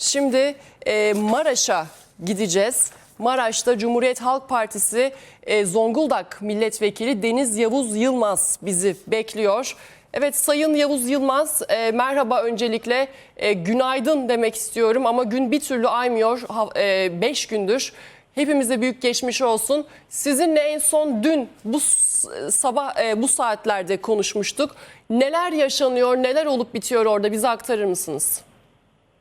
Şimdi e, Maraş'a gideceğiz. Maraş'ta Cumhuriyet Halk Partisi e, Zonguldak Milletvekili Deniz Yavuz Yılmaz bizi bekliyor. Evet Sayın Yavuz Yılmaz e, merhaba öncelikle E, günaydın demek istiyorum ama gün bir türlü aymıyor 5 gündür. Hepimize büyük geçmiş olsun. Sizinle en son dün bu sabah e, bu saatlerde konuşmuştuk. Neler yaşanıyor, neler olup bitiyor orada bize aktarır mısınız?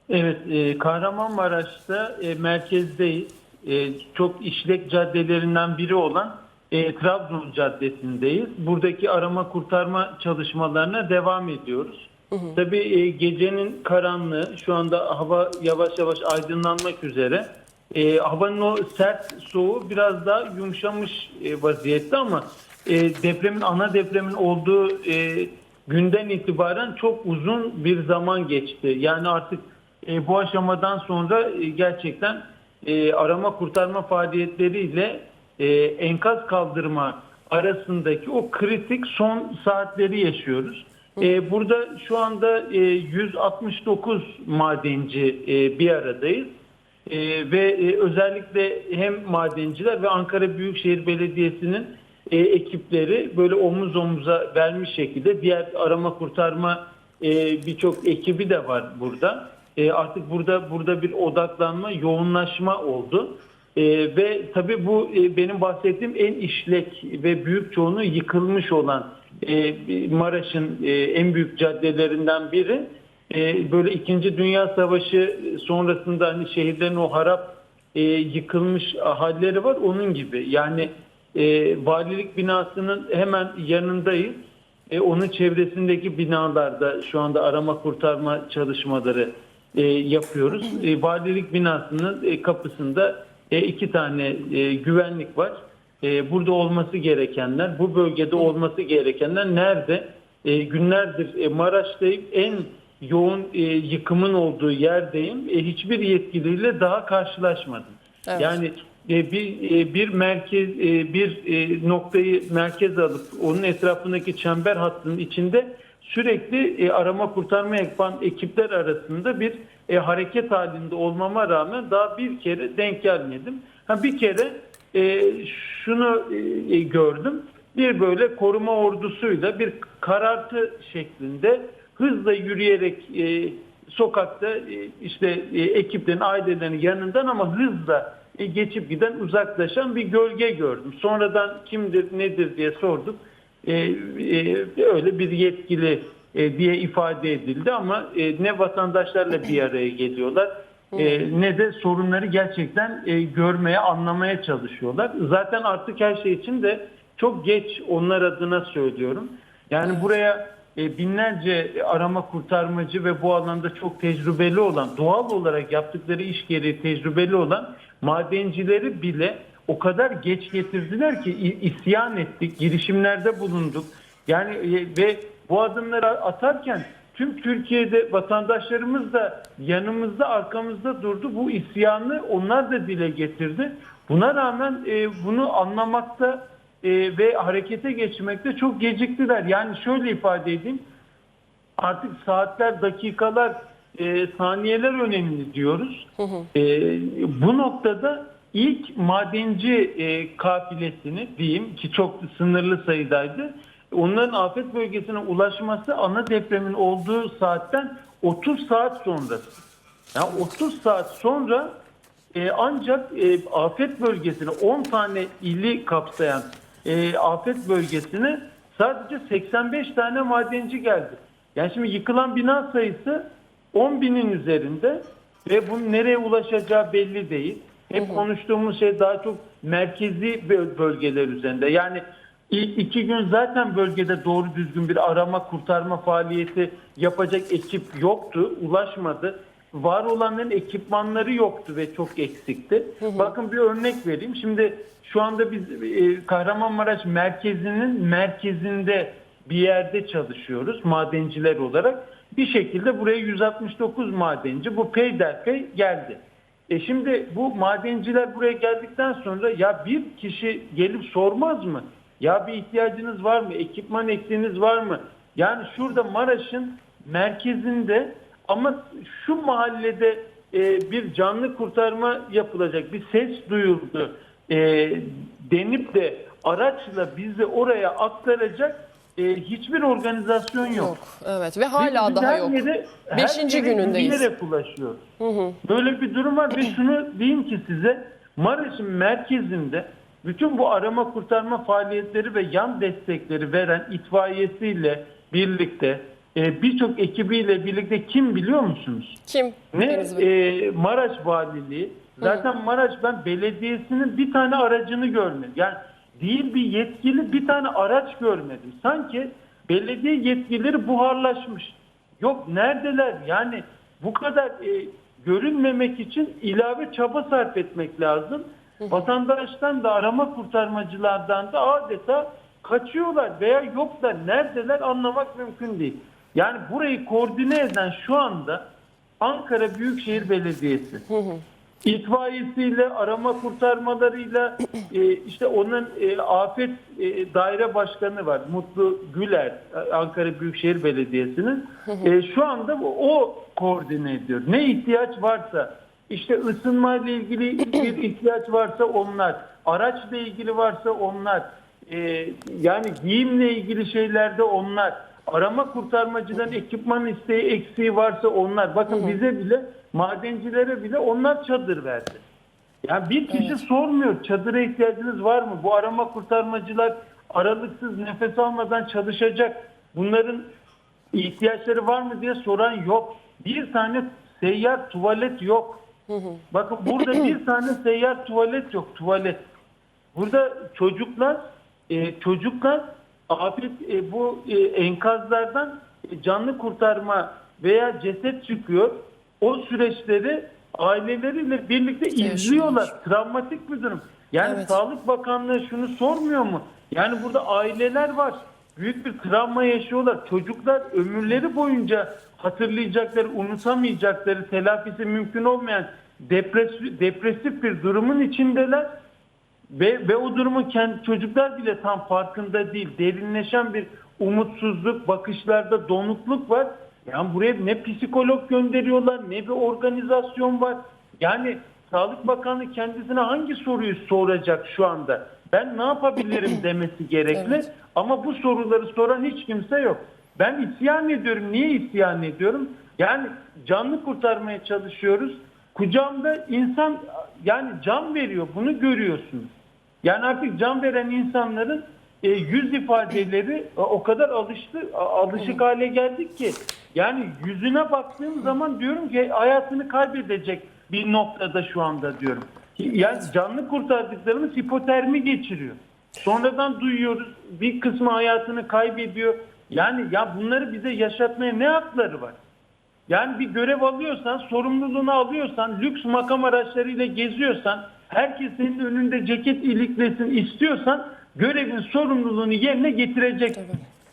Evet, e, Kahramanmaraş'ta e, merkezdeyiz. E, çok işlek caddelerinden biri olan e, Trabzon Caddesi'ndeyiz. Buradaki arama kurtarma çalışmalarına devam ediyoruz. Tabii e, gecenin karanlığı, şu anda hava yavaş yavaş aydınlanmak üzere. E, havanın o sert soğuğu biraz daha yumuşamış e, vaziyette ama e, depremin ana depremin olduğu e, günden itibaren çok uzun bir zaman geçti. Yani artık e, bu aşamadan sonra e, gerçekten e, arama kurtarma faaliyetleriyle e, enkaz kaldırma arasındaki o kritik son saatleri yaşıyoruz. E, burada şu anda e, 169 madenci e, bir aradayız. E, ve e, özellikle hem madenciler ve Ankara Büyükşehir Belediyesi'nin e, ekipleri böyle omuz omuza vermiş şekilde diğer arama kurtarma e, birçok ekibi de var burada. E, artık burada burada bir odaklanma, yoğunlaşma oldu. E, ve tabii bu e, benim bahsettiğim en işlek ve büyük çoğunluğu yıkılmış olan e, Maraş'ın e, en büyük caddelerinden biri. E, böyle İkinci Dünya Savaşı sonrasında hani şehirlerin o harap e, yıkılmış halleri var onun gibi. Yani e, valilik binasının hemen yanındayız. E, onun çevresindeki binalarda şu anda arama kurtarma çalışmaları e, yapıyoruz. E, valilik binasının e, kapısında e, iki tane e, güvenlik var. E, burada olması gerekenler, bu bölgede olması gerekenler nerede? E, günlerdir e, Maraş'tayım. En yoğun e, yıkımın olduğu yerdeyim. E, hiçbir yetkiliyle daha karşılaşmadım. Evet. Yani e, bir e, bir merkez e, bir e, noktayı merkez alıp onun etrafındaki çember hattının içinde sürekli e, arama kurtarma yapan ekipler arasında bir e, hareket halinde olmama rağmen daha bir kere denk gelmedim. Ha bir kere e, şunu e, gördüm. Bir böyle koruma ordusuyla bir karartı şeklinde hızla yürüyerek e, sokakta e, işte e, ekiplerin ailelerin yanından ama hızla e, geçip giden uzaklaşan bir gölge gördüm. Sonradan kimdir nedir diye sorduk. E, e, öyle bir yetkili e, diye ifade edildi ama e, ne vatandaşlarla bir araya geliyorlar e, ne de sorunları gerçekten e, görmeye anlamaya çalışıyorlar. Zaten artık her şey için de çok geç onlar adına söylüyorum. Yani buraya e, binlerce arama kurtarmacı ve bu alanda çok tecrübeli olan, doğal olarak yaptıkları iş gereği tecrübeli olan madencileri bile o kadar geç getirdiler ki isyan ettik, girişimlerde bulunduk. Yani e, ve bu adımları atarken tüm Türkiye'de vatandaşlarımız da yanımızda, arkamızda durdu. Bu isyanı onlar da dile getirdi. Buna rağmen e, bunu anlamakta e, ve harekete geçmekte çok geciktiler. Yani şöyle ifade edeyim. Artık saatler, dakikalar, e, saniyeler önemli diyoruz. E, bu noktada ilk madenci e, kafilesini diyeyim ki çok sınırlı sayıdaydı. Onların afet bölgesine ulaşması ana depremin olduğu saatten 30 saat sonrası. Yani 30 saat sonra e, ancak e, afet bölgesine 10 tane ili kapsayan e, afet bölgesine sadece 85 tane madenci geldi. Yani şimdi yıkılan bina sayısı 10 binin üzerinde ve bunun nereye ulaşacağı belli değil. Hep konuştuğumuz şey daha çok merkezi böl- bölgeler üzerinde. Yani iki gün zaten bölgede doğru düzgün bir arama kurtarma faaliyeti yapacak ekip yoktu, ulaşmadı. Var olanların ekipmanları yoktu ve çok eksikti. Bakın bir örnek vereyim. Şimdi şu anda biz e, Kahramanmaraş merkezinin merkezinde bir yerde çalışıyoruz madenciler olarak. Bir şekilde buraya 169 madenci bu peyderpey geldi. E şimdi bu madenciler buraya geldikten sonra ya bir kişi gelip sormaz mı? Ya bir ihtiyacınız var mı? Ekipman eksiğiniz var mı? Yani şurada Maraş'ın merkezinde ama şu mahallede e, bir canlı kurtarma yapılacak, bir ses duyuldu e, denip de araçla bizi oraya aktaracak e, hiçbir organizasyon yok. Yok. Evet ve hala Biz daha her yok. Yere, her Beşinci yere günündeyiz. yürüyerek ulaşıyoruz. Böyle bir durum var ve şunu diyeyim ki size Maraş'ın merkezinde bütün bu arama kurtarma faaliyetleri ve yan destekleri veren itfaiyesiyle birlikte e, birçok ekibiyle birlikte kim biliyor musunuz? Kim? Ne e, Maraş Valiliği. Zaten Maraş ben belediyesinin bir tane aracını görmedim. Yani değil bir yetkili bir tane araç görmedim. Sanki belediye yetkilileri buharlaşmış. Yok neredeler? Yani bu kadar e, görünmemek için ilave çaba sarf etmek lazım. Vatandaştan da arama kurtarmacılardan da adeta kaçıyorlar veya yoklar. Neredeler anlamak mümkün değil. Yani burayı koordine eden şu anda Ankara Büyükşehir Belediyesi. İtfaiyesiyle, arama kurtarmalarıyla e, işte onun e, afet e, daire başkanı var. Mutlu Güler Ankara Büyükşehir Belediyesi'nin. E, şu anda o, koordine ediyor. Ne ihtiyaç varsa işte ısınma ile ilgili bir ihtiyaç varsa onlar, araçla ilgili varsa onlar, e, yani giyimle ilgili şeylerde onlar, arama kurtarmacıdan ekipman isteği eksiği varsa onlar. Bakın bize bile madencilere bile onlar çadır verdi. Yani bir kişi sormuyor çadıra ihtiyacınız var mı? Bu arama kurtarmacılar aralıksız nefes almadan çalışacak. Bunların ihtiyaçları var mı diye soran yok. Bir tane seyyar tuvalet yok. Bakın burada bir tane seyyar tuvalet yok. Tuvalet. Burada çocuklar e, çocuklar afet e, bu e, enkazlardan canlı kurtarma veya ceset çıkıyor. O süreçleri aileleriyle birlikte izliyorlar. Travmatik bir durum. Yani Evet. Sağlık Bakanlığı şunu sormuyor mu? Yani burada aileler var. Büyük bir travma yaşıyorlar. Çocuklar ömürleri boyunca hatırlayacakları, unutamayacakları, telafisi mümkün olmayan depresif, depresif bir durumun içindeler. Ve, ve o durumun kendi çocuklar bile tam farkında değil. Derinleşen bir umutsuzluk, bakışlarda donukluk var. Yani buraya ne psikolog gönderiyorlar, ne bir organizasyon var. Yani Sağlık Bakanlığı kendisine hangi soruyu soracak şu anda? Ben ne yapabilirim demesi gerekli. Evet. Ama bu soruları soran hiç kimse yok. Ben isyan ediyorum. Niye isyan ediyorum? Yani canlı kurtarmaya çalışıyoruz. Kucağımda insan yani can veriyor. Bunu görüyorsunuz. Yani artık can veren insanların e, yüz ifadeleri e, o kadar alıştı, alışık hale geldik ki yani yüzüne baktığım zaman diyorum ki hayatını kaybedecek bir noktada şu anda diyorum. Yani canlı kurtardıklarımız hipotermi geçiriyor. Sonradan duyuyoruz bir kısmı hayatını kaybediyor. Yani ya bunları bize yaşatmaya ne hakları var? Yani bir görev alıyorsan, sorumluluğunu alıyorsan, lüks makam araçlarıyla geziyorsan, herkes senin önünde ceket iliklesin istiyorsan görevin sorumluluğunu yerine getireceksin.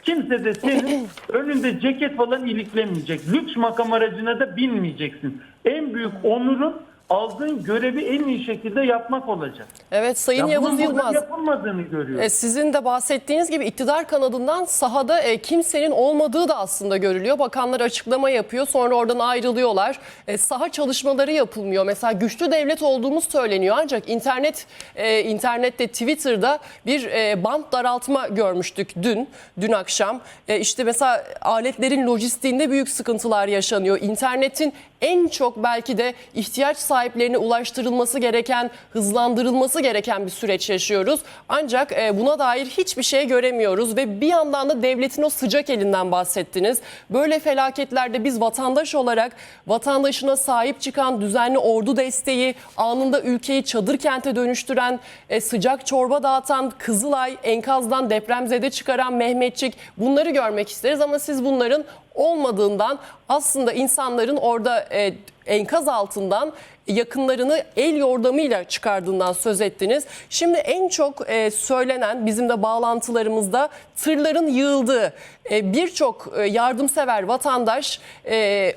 Kimse de senin önünde ceket falan iliklemeyecek. Lüks makam aracına da binmeyeceksin. En büyük onurun aldığın görevi en iyi şekilde yapmak olacak. Evet Sayın Ya Yavuz Yılmaz. yapılmadığını görüyoruz. E, Sizin de bahsettiğiniz gibi iktidar kanadından sahada e, kimsenin olmadığı da aslında görülüyor. Bakanlar açıklama yapıyor sonra oradan ayrılıyorlar. E, saha çalışmaları yapılmıyor. Mesela güçlü devlet olduğumuz söyleniyor ancak internet e, internette Twitter'da bir e, bant daraltma görmüştük dün dün akşam. E, işte mesela aletlerin lojistiğinde büyük sıkıntılar yaşanıyor. İnternetin en çok belki de ihtiyaç sahiplerine ulaştırılması gereken, hızlandırılması gereken bir süreç yaşıyoruz. Ancak e, buna dair hiçbir şey göremiyoruz ve bir yandan da devletin o sıcak elinden bahsettiniz. Böyle felaketlerde biz vatandaş olarak vatandaşına sahip çıkan düzenli ordu desteği, anında ülkeyi çadır kente dönüştüren, e, sıcak çorba dağıtan Kızılay, enkazdan depremzede çıkaran Mehmetçik bunları görmek isteriz ama siz bunların olmadığından aslında insanların orada e, enkaz altından yakınlarını el yordamıyla çıkardığından söz ettiniz. Şimdi en çok e, söylenen bizim de bağlantılarımızda tırların yığıldığı e, birçok e, yardımsever vatandaş e,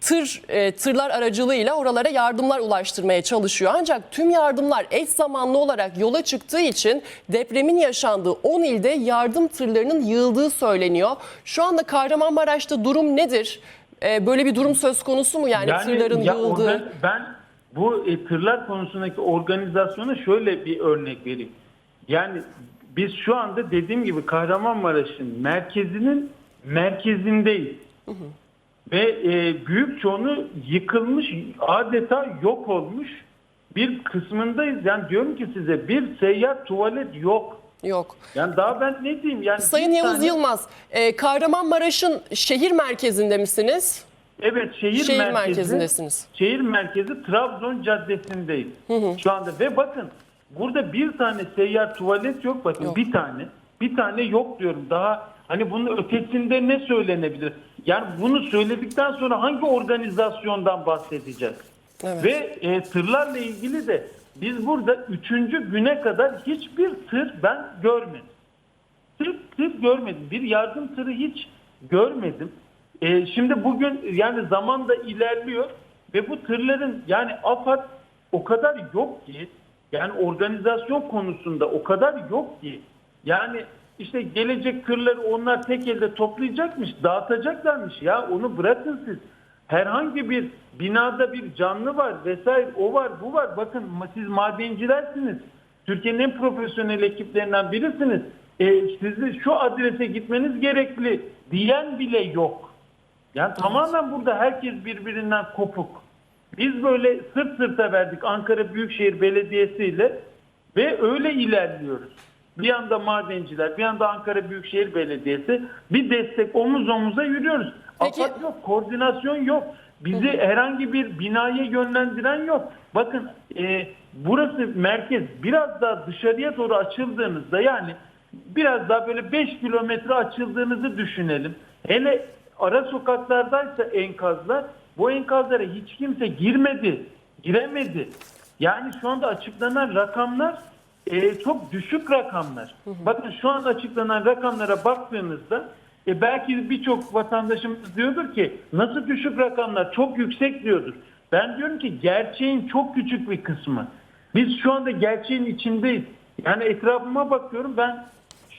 tır e, tırlar aracılığıyla oralara yardımlar ulaştırmaya çalışıyor. Ancak tüm yardımlar eş zamanlı olarak yola çıktığı için depremin yaşandığı 10 ilde yardım tırlarının yığıldığı söyleniyor. Şu anda Kahramanmaraş'ta durum nedir? E, böyle bir durum söz konusu mu yani, tırların ya yığıldığı? orada ben bu e, tırlar konusundaki organizasyona şöyle bir örnek vereyim. Yani biz şu anda dediğim gibi Kahramanmaraş'ın merkezinin merkezindeyiz. Ve e, büyük çoğunu yıkılmış, adeta yok olmuş bir kısmındayız. Yani diyorum ki size bir seyyar tuvalet yok. Yok. Yani daha ben ne diyeyim? Yani Sayın Yavuz tane- Yılmaz, e, Kahramanmaraş'ın şehir merkezinde misiniz? Evet şehir, Şehir merkezi. merkezindesiniz. Şehir merkezi Trabzon Caddesi'ndeyiz. Şu anda ve bakın burada bir tane seyyar tuvalet yok bakın Yok. bir tane. Bir tane yok diyorum. Daha hani bunun ötesinde ne söylenebilir? Yani bunu söyledikten sonra hangi organizasyondan bahsedeceğiz? Evet. Ve e, tırlarla ilgili de biz burada üçüncü güne kadar hiçbir tır ben görmedim. Tır, tır görmedim. Bir yardım tırı hiç görmedim. E, şimdi bugün yani zaman da ilerliyor ve bu tırların yani AFAD o kadar yok ki yani organizasyon konusunda o kadar yok ki yani işte gelecek tırları onlar tek elde toplayacakmış, dağıtacaklarmış ya onu bırakın siz. Herhangi bir binada bir canlı var vesaire o var bu var. Bakın siz madencilersiniz. Türkiye'nin en profesyonel ekiplerinden birisiniz. E, sizi şu adrese gitmeniz gerekli diyen bile yok. Yani tamamen burada herkes birbirinden kopuk. Biz böyle sırt sırta verdik Ankara Büyükşehir Belediyesi ile ve öyle ilerliyoruz. Bir yanda madenciler, bir yanda Ankara Büyükşehir Belediyesi bir destek omuz omuza yürüyoruz. Peki- AFAD yok, koordinasyon yok. Bizi herhangi bir binaya yönlendiren yok. Bakın e, burası merkez biraz daha dışarıya doğru açıldığınızda yani biraz daha böyle 5 kilometre açıldığınızı düşünelim. Hele ara sokaklardaysa enkazlar bu enkazlara hiç kimse girmedi, giremedi. Yani şu anda açıklanan rakamlar e, çok düşük rakamlar. Bakın şu anda açıklanan rakamlara baktığınızda e, belki birçok vatandaşımız diyordur ki nasıl düşük rakamlar çok yüksek diyordur. Ben diyorum ki gerçeğin çok küçük bir kısmı. Biz şu anda gerçeğin içindeyiz. Yani etrafıma bakıyorum ben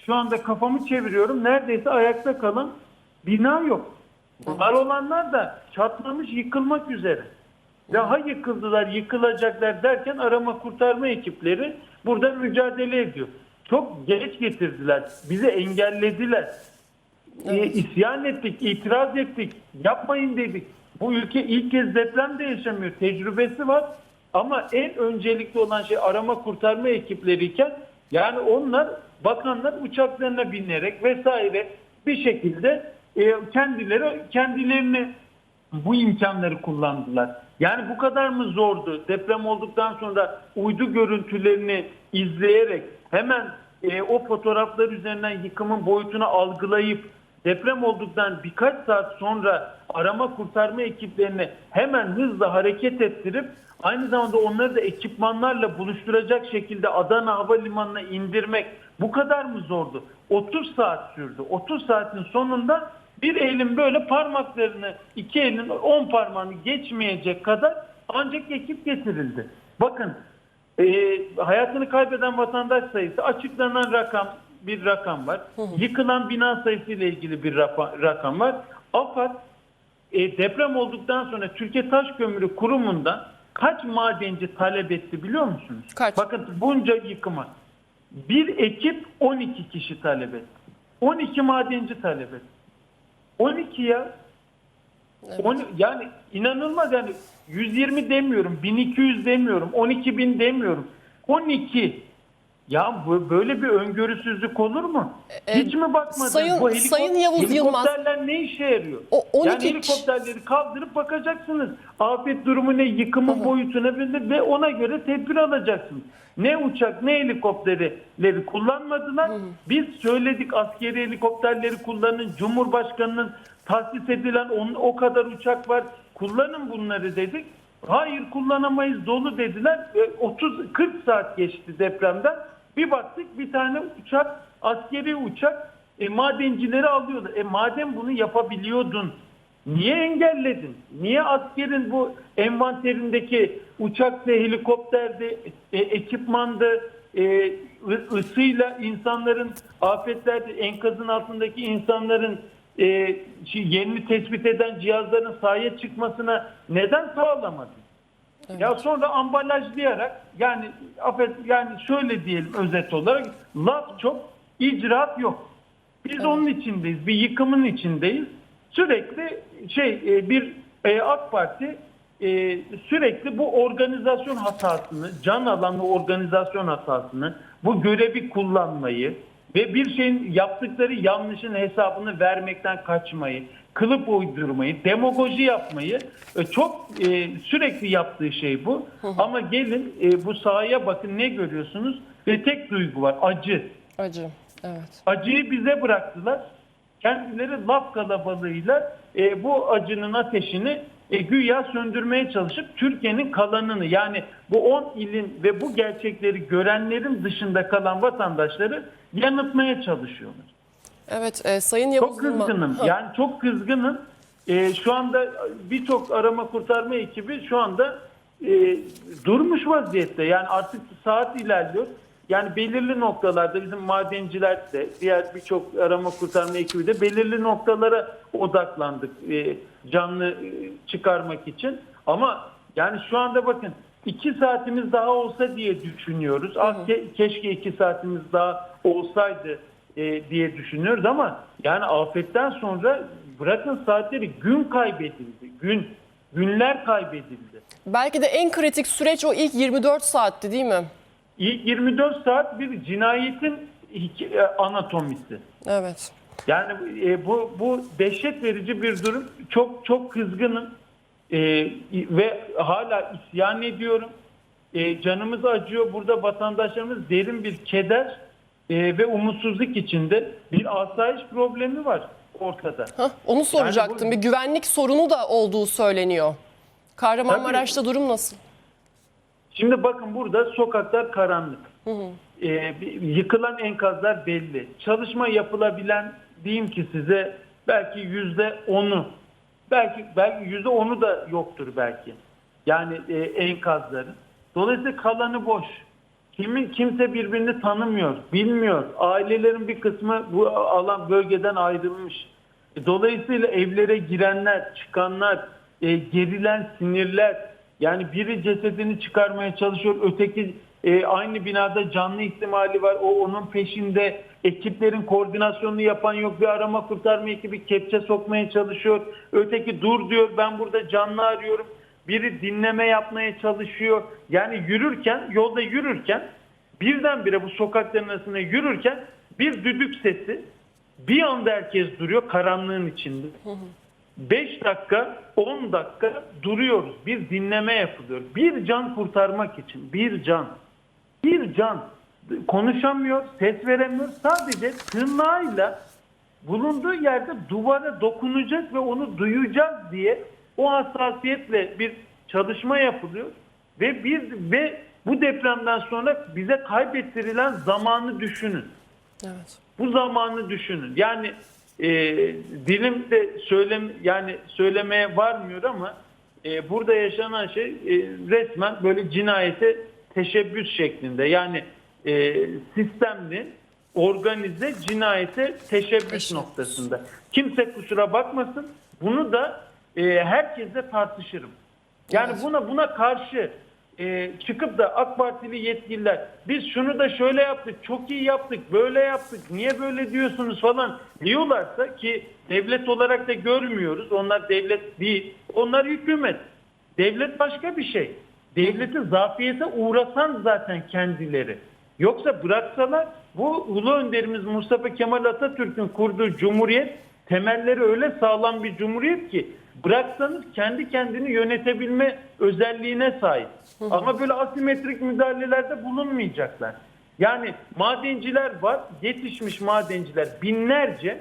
şu anda kafamı çeviriyorum. Neredeyse ayakta kalan bina yok. Var olanlar da çatlamış yıkılmak üzere. Daha yıkıldılar, yıkılacaklar derken arama kurtarma ekipleri burada mücadele ediyor. Çok geç getirdiler. Bizi engellediler. Ee, isyan ettik, itiraz ettik. Yapmayın dedik. Bu ülke ilk kez deprem de yaşamıyor. Tecrübesi var. Ama en öncelikli olan şey arama kurtarma ekipleriyken yani onlar bakanlar uçaklarına binerek vesaire bir şekilde e, kendileri kendilerini bu imkanları kullandılar. Yani bu kadar mı zordu? Deprem olduktan sonra uydu görüntülerini izleyerek hemen e, o fotoğraflar üzerinden yıkımın boyutunu algılayıp deprem olduktan birkaç saat sonra arama kurtarma ekiplerini hemen hızla hareket ettirip aynı zamanda onları da ekipmanlarla buluşturacak şekilde Adana Havalimanı'na indirmek bu kadar mı zordu? 30 saat sürdü. 30 saatin sonunda bir elin böyle parmaklarını, iki elin 10 parmağını geçmeyecek kadar ancak ekip getirildi. Bakın e, hayatını kaybeden vatandaş sayısı açıklanan rakam bir rakam var. Yıkılan bina sayısı ile ilgili bir rakam var. AFAD e, deprem olduktan sonra Türkiye Taş Kömürü Kurumu'ndan kaç madenci talep etti biliyor musunuz? Kaç? Bakın bunca yıkıma. Bir ekip 12 kişi talep etti. 12 madenci talep etti. 12 ya. On, yani inanılmaz yani 120 demiyorum, 1200 demiyorum, 12 bin demiyorum. 12. Ya bu, böyle bir öngörüsüzlük olur mu? E, Hiç mi bakmadınız? Sayın- bu helikop- Sayın Yavuz Yılmaz- Helikopterler ne işe yarıyor? O 12 yani helikopterleri kaldırıp bakacaksınız. Afet durumu ne, yıkımın boyutuna ve- ve ona göre tedbir alacaksınız. Ne uçak ne helikopterleri kullanmadılar. Biz söyledik askeri helikopterleri kullanın. Cumhurbaşkanının tahsis edilen on, o kadar uçak var. Kullanın bunları dedik. Hayır kullanamayız dolu dediler. 30-40 saat geçti depremden. Bir baktık bir tane uçak askeri uçak e, madencileri alıyordu. E madem bunu yapabiliyordun niye engelledin? Niye askerin bu envanterindeki uçaktı, helikopterdi, e, ekipmandı, e, ısıyla insanların afetlerde enkazın altındaki insanların e, yerini tespit eden cihazların sahaya çıkmasına neden sağlamadın? Ya sonra ambalajlayarak yani affet yani şöyle diyelim özet olarak laf çok icraat yok. Biz onun içindeyiz. Bir yıkımın içindeyiz. Sürekli şey e, bir e, AK Parti e, sürekli bu organizasyon hatasını, can alan o organizasyon hatasını, bu görevi kullanmayı ve bir şeyin yaptıkları yanlışın hesabını vermekten kaçmayı, kılıp uydurmayı, demagoji yapmayı e, çok e, sürekli yaptığı şey bu. Ama gelin e, bu sahaya bakın ne görüyorsunuz? Ve tek duygu var acı. Acı. Evet. Acıyı bize bıraktılar. Kendileri laf kalabalığıyla e, bu acının ateşini e, güya söndürmeye çalışıp Türkiye'nin kalanını yani bu 10 ilin ve bu gerçekleri görenlerin dışında kalan vatandaşları yanıltmaya çalışıyorlar. Evet, e, Sayın Yavuz Çok kızgınım. Ha, Yani çok kızgınım. E, şu anda birçok arama kurtarma ekibi şu anda e, durmuş vaziyette. Yani artık saat ilerliyor. Yani belirli noktalarda bizim madenciler de diğer birçok arama kurtarma ekibi de belirli noktalara odaklandık e, canlı e, çıkarmak için. Ama yani şu anda bakın iki saatimiz daha olsa diye düşünüyoruz. Ah, ke- keşke iki saatimiz daha olsaydı e, diye düşünüyoruz ama yani afetten sonra bırakın saatleri gün kaybedildi. Gün, günler kaybedildi. Belki de en kritik süreç o ilk 24 saatti değil mi? İlk 24 saat bir cinayetin e, anatomisi. Evet. Yani e, bu bu dehşet verici bir durum. Çok çok kızgınım E, ve hala isyan ediyorum. E, canımız acıyor. Burada vatandaşlarımız derin bir keder e, ve umutsuzluk içinde bir asayiş problemi var ortada. Hah, onu soracaktım. bu- Bir güvenlik sorunu da olduğu söyleniyor. Kahramanmaraş'ta durum nasıl? Şimdi bakın burada sokaklar karanlık. Ee, bir- yıkılan enkazlar belli. Çalışma yapılabilen diyeyim ki size belki yüzde onu belki belki yüzde onu da yoktur belki. Yani e, enkazların. Dolayısıyla kalanı boş. Kimin kimse birbirini tanımıyor, bilmiyor. Ailelerin bir kısmı bu alan bölgeden ayrılmış. E, Dolayısıyla evlere girenler, çıkanlar, e, gerilen sinirler, yani biri cesedini çıkarmaya çalışıyor, öteki e, aynı binada canlı ihtimali var. O onun peşinde. Ekiplerin koordinasyonunu yapan yok. Bir arama kurtarma ekibi kepçe sokmaya çalışıyor. Öteki dur diyor ben burada canlı arıyorum. Biri dinleme yapmaya çalışıyor. Yani yürürken, yolda yürürken birdenbire bu sokakların arasında yürürken bir düdük sesi bir anda herkes duruyor karanlığın içinde. 5 dakika, 10 dakika duruyoruz. Bir dinleme yapılıyor. Bir can kurtarmak için. Bir can. Bir can. Konuşamıyor, ses veremiyor. Sadece tırnağıyla bulunduğu yerde duvara dokunacak ve onu duyacağız diye o hassasiyetle bir çalışma yapılıyor. Ve bir ve bu depremden sonra bize kaybettirilen zamanı düşünün. Evet. Bu zamanı düşünün. Yani e, dilim de söylem yani söylemeye varmıyor ama e, burada yaşanan şey e, resmen böyle cinayete teşebbüs şeklinde. Yani e, sistemli, organize cinayete teşebbüs noktasında. Kimse kusura bakmasın. Bunu da e, herkesle tartışırım. Yani Evet. buna buna karşı e, çıkıp da AK Partili yetkililer biz şunu da şöyle yaptık, çok iyi yaptık, böyle yaptık, niye böyle diyorsunuz falan diyorlarsa ki devlet olarak da görmüyoruz. Onlar devlet değil, onlar hükümet. Devlet başka bir şey. Devleti zafiyete uğratan zaten kendileri. Yoksa bıraksalar bu ulu önderimiz Mustafa Kemal Atatürk'ün kurduğu cumhuriyet temelleri öyle sağlam bir cumhuriyet ki bıraksanız kendi kendini yönetebilme özelliğine sahip. Ama böyle asimetrik müdahalelerde bulunmayacaklar. Yani madenciler var, yetişmiş madenciler binlerce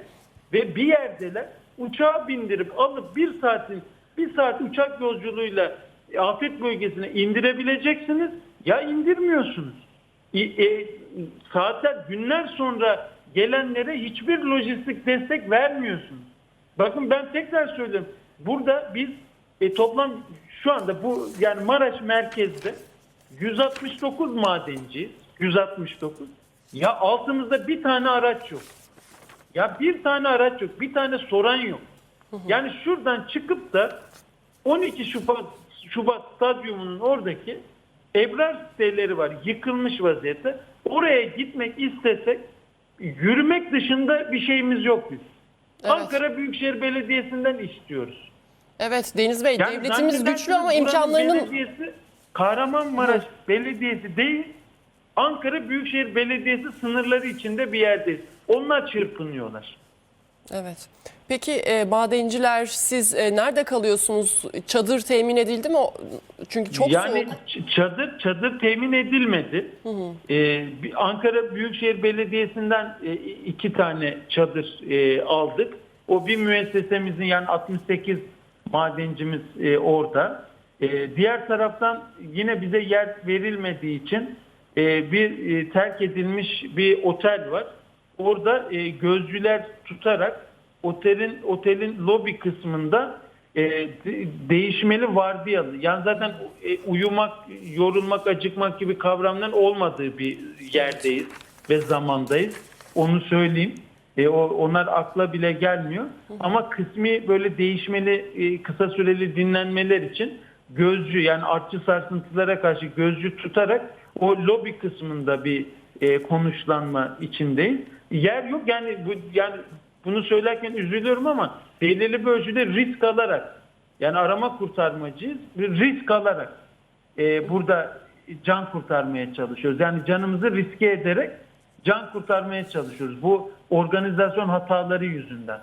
ve bir yerdeler uçağa bindirip alıp bir saatin bir saat uçak yolculuğuyla afet bölgesine indirebileceksiniz ya indirmiyorsunuz. E, e, saatler günler sonra gelenlere hiçbir lojistik destek vermiyorsunuz. Bakın ben tekrar söylüyorum. Burada biz e, toplam şu anda bu yani Maraş merkezde 169 madenci 169 ya altımızda bir tane araç yok. Ya bir tane araç yok, bir tane soran yok. Yani şuradan çıkıp da 12 Şubat, Şubat stadyumunun oradaki Ebrar siteleri var yıkılmış vaziyette. Oraya gitmek istesek yürümek dışında bir şeyimiz yok biz. Evet. Ankara Büyükşehir Belediyesi'nden istiyoruz. Evet Deniz Bey Yani devletimiz zannedersiniz güçlü ama buranın imkanlarının Belediyesi Kahramanmaraş Belediyesi değil Ankara Büyükşehir Belediyesi sınırları içinde bir yerdeyiz. Onlar çırpınıyorlar. Evet. Peki e, madenciler siz e, nerede kalıyorsunuz? Çadır temin edildi mi? O- Çünkü çok yani soğuk. ç- çadır çadır temin edilmedi. Ee, bir- Ankara Büyükşehir Belediyesi'nden e, iki tane çadır e, aldık. O bir müessesemizin yani 68 madencimiz e, orada. E, diğer taraftan yine bize yer verilmediği için e, bir e, terk edilmiş bir otel var. Orada e, gözcüler tutarak otelin otelin lobi kısmında e, de- değişmeli vardiyalı. Yani zaten e, uyumak, yorulmak, acıkmak gibi kavramların olmadığı bir yerdeyiz ve zamandayız. Onu söyleyeyim. E, o, onlar akla bile gelmiyor. Ama kısmi böyle değişmeli, e, kısa süreli dinlenmeler için gözcü yani artçı sarsıntılara karşı gözcü tutarak o lobi kısmında bir e, konuşlanma içindeyiz. Yer yok yani bu yani bunu söylerken üzülüyorum ama belirli bir ölçüde risk alarak yani arama kurtarmacıyız bir risk alarak e, burada can kurtarmaya çalışıyoruz. Yani canımızı riske ederek can kurtarmaya çalışıyoruz. Bu organizasyon hataları yüzünden.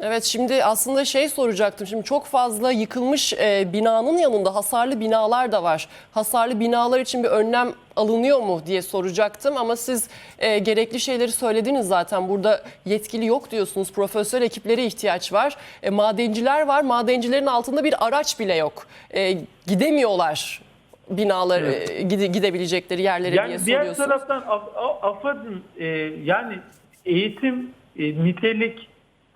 Evet şimdi aslında şey soracaktım. Şimdi çok fazla yıkılmış e, binanın yanında hasarlı binalar da var. Hasarlı binalar için bir önlem alınıyor mu diye soracaktım ama siz e, gerekli şeyleri söylediniz zaten. Burada yetkili yok diyorsunuz. Profesyonel ekiplere ihtiyaç var. E, madenciler var. Madencilerin altında bir araç bile yok. E, gidemiyorlar binalar e, gide- gidebilecekleri yerlere diye Yani diğer soruyorsunuz. taraftan A- A- AFAD'ın e, yani eğitim, e, nitelik,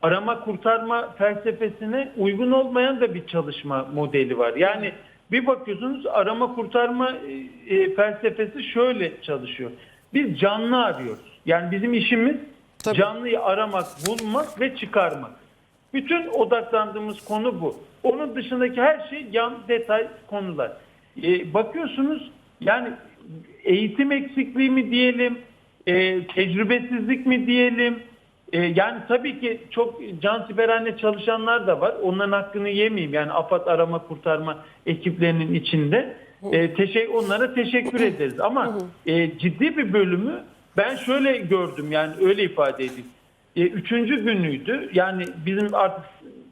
arama kurtarma felsefesine uygun olmayan da bir çalışma modeli var. Yani bir bakıyorsunuz arama kurtarma e, e, felsefesi şöyle çalışıyor. Biz canlı arıyoruz. Yani bizim işimiz Tabii. canlıyı aramak, bulmak ve çıkarmak. Bütün odaklandığımız konu bu. Onun dışındaki her şey yan detay konular. E, bakıyorsunuz yani eğitim eksikliği mi diyelim, e, tecrübesizlik mi diyelim. E, yani tabii ki çok cansiperhane çalışanlar da var. Onların hakkını yemeyeyim. Yani AFAD arama kurtarma ekiplerinin içinde. E, teşekkür, onlara teşekkür ederiz. Ama e, ciddi bir bölümü ben şöyle gördüm yani öyle ifade edeyim. E, üçüncü günüydü. Yani bizim artık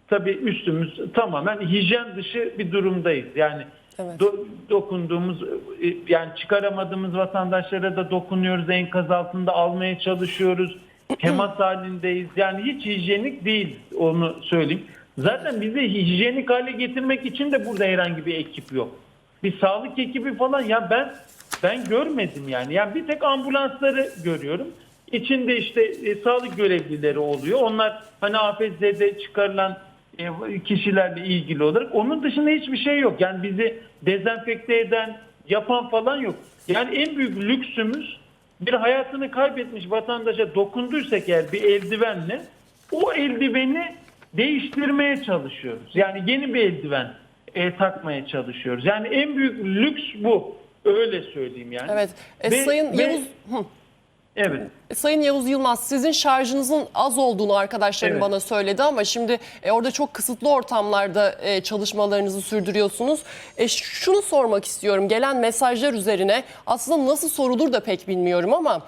tabii üstümüz tamamen hijyen dışı bir durumdayız. Yani Evet. do- dokunduğumuz e, yani çıkaramadığımız vatandaşlara da dokunuyoruz. Enkaz altında almaya çalışıyoruz. Temas halindeyiz. Yani hiç hijyenik değil onu söyleyeyim. Zaten bizi hijyenik hale getirmek için de burada herhangi bir ekip yok. Bir sağlık ekibi falan ya ben ben görmedim yani. Yani bir tek ambulansları görüyorum. İçinde işte e, sağlık görevlileri oluyor. Onlar hani AFZ'de çıkarılan kişilerle ilgili olarak. Onun dışında hiçbir şey yok. Yani bizi dezenfekte eden, yapan falan yok. Yani en büyük lüksümüz bir hayatını kaybetmiş vatandaşa dokunduysak eğer bir eldivenle o eldiveni değiştirmeye çalışıyoruz. Yani yeni bir eldiven e, takmaya çalışıyoruz. Yani en büyük lüks bu. Öyle söyleyeyim yani. Evet. E, Ve- Sayın ve- Yavuz... Hı. Evet. Sayın Yavuz Yılmaz sizin şarjınızın az olduğunu arkadaşlarım Evet. bana söyledi ama şimdi e, orada çok kısıtlı ortamlarda e, çalışmalarınızı sürdürüyorsunuz. E, şunu sormak istiyorum gelen mesajlar üzerine aslında nasıl sorulur da pek bilmiyorum ama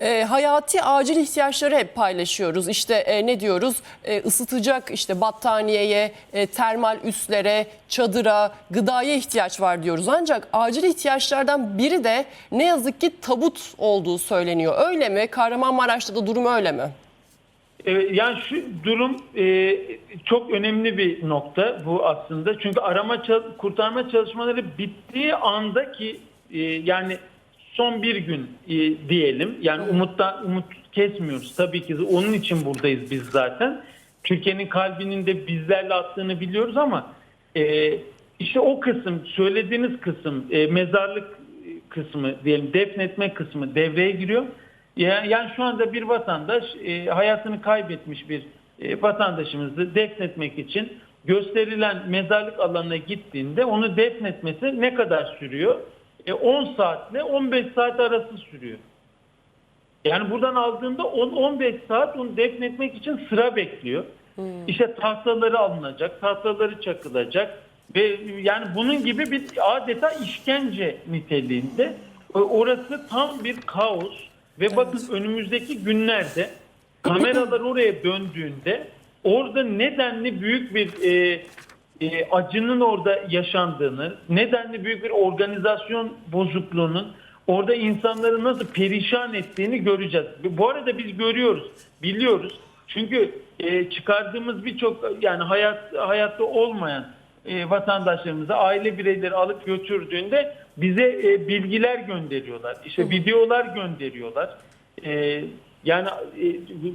e, hayati acil ihtiyaçları hep paylaşıyoruz. İşte e, ne diyoruz E, ısıtacak işte battaniyeye, e, termal üslere, çadıra, gıdaya ihtiyaç var diyoruz. Ancak acil ihtiyaçlardan biri de ne yazık ki tabut olduğu söyleniyor. Öyle mi? Kahramanmaraş'ta da durum öyle mi? Ee, Yani şu durum e, çok önemli bir nokta bu aslında. Çünkü arama kurtarma çalışmaları bittiği andaki e, yani son bir gün e, diyelim. Yani umutta umut kesmiyoruz tabii ki. Onun için buradayız biz zaten. Türkiye'nin kalbinin de bizlerle attığını biliyoruz ama e, işte o kısım söylediğiniz kısım e, mezarlık kısmı diyelim defnetme kısmı devreye giriyor. Ya- Yani şu anda bir vatandaş e, hayatını kaybetmiş bir e, vatandaşımızı defnetmek için gösterilen mezarlık alanına gittiğinde onu defnetmesi ne kadar sürüyor? E, 10 saatle 15 saat arası sürüyor. Yani buradan aldığında 10-15 saat onu defnetmek için sıra bekliyor. İşte tahtaları alınacak, tahtaları çakılacak ve yani bunun gibi bir adeta işkence niteliğinde. E, Orası tam bir kaos ve bakın önümüzdeki günlerde kameralar oraya döndüğünde orada nedenli büyük bir e, e, acının orada yaşandığını, nedenli büyük bir organizasyon bozukluğunun orada insanları nasıl perişan ettiğini göreceğiz. Bu arada biz görüyoruz, biliyoruz. Çünkü e, çıkardığımız birçok yani hayat hayatta olmayan e, vatandaşlarımızı aile bireyleri alıp götürdüğünde bize e, bilgiler gönderiyorlar. İşte videolar gönderiyorlar. E, yani e,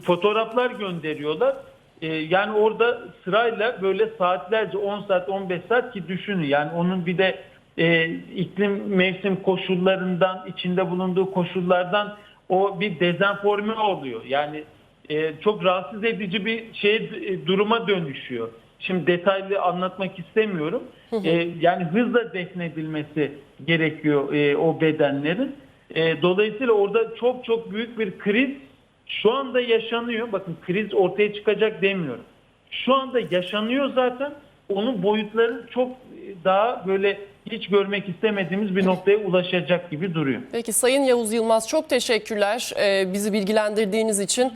fotoğraflar gönderiyorlar. E, yani orada sırayla böyle saatlerce 10 saat 15 saat ki düşünün yani onun bir de e, iklim mevsim koşullarından içinde bulunduğu koşullardan o bir dezenforme oluyor. Yani e, çok rahatsız edici bir şey e, duruma dönüşüyor. Şimdi detaylı anlatmak istemiyorum. E, yani hızla defnedilmesi gerekiyor e, o bedenlerin. E, dolayısıyla orada çok çok büyük bir kriz şu anda yaşanıyor. Bakın kriz ortaya çıkacak demiyorum. Şu anda yaşanıyor zaten. Onun boyutları çok daha böyle hiç görmek istemediğimiz bir noktaya ulaşacak gibi duruyor. Peki Sayın Yavuz Yılmaz çok teşekkürler e, bizi bilgilendirdiğiniz için.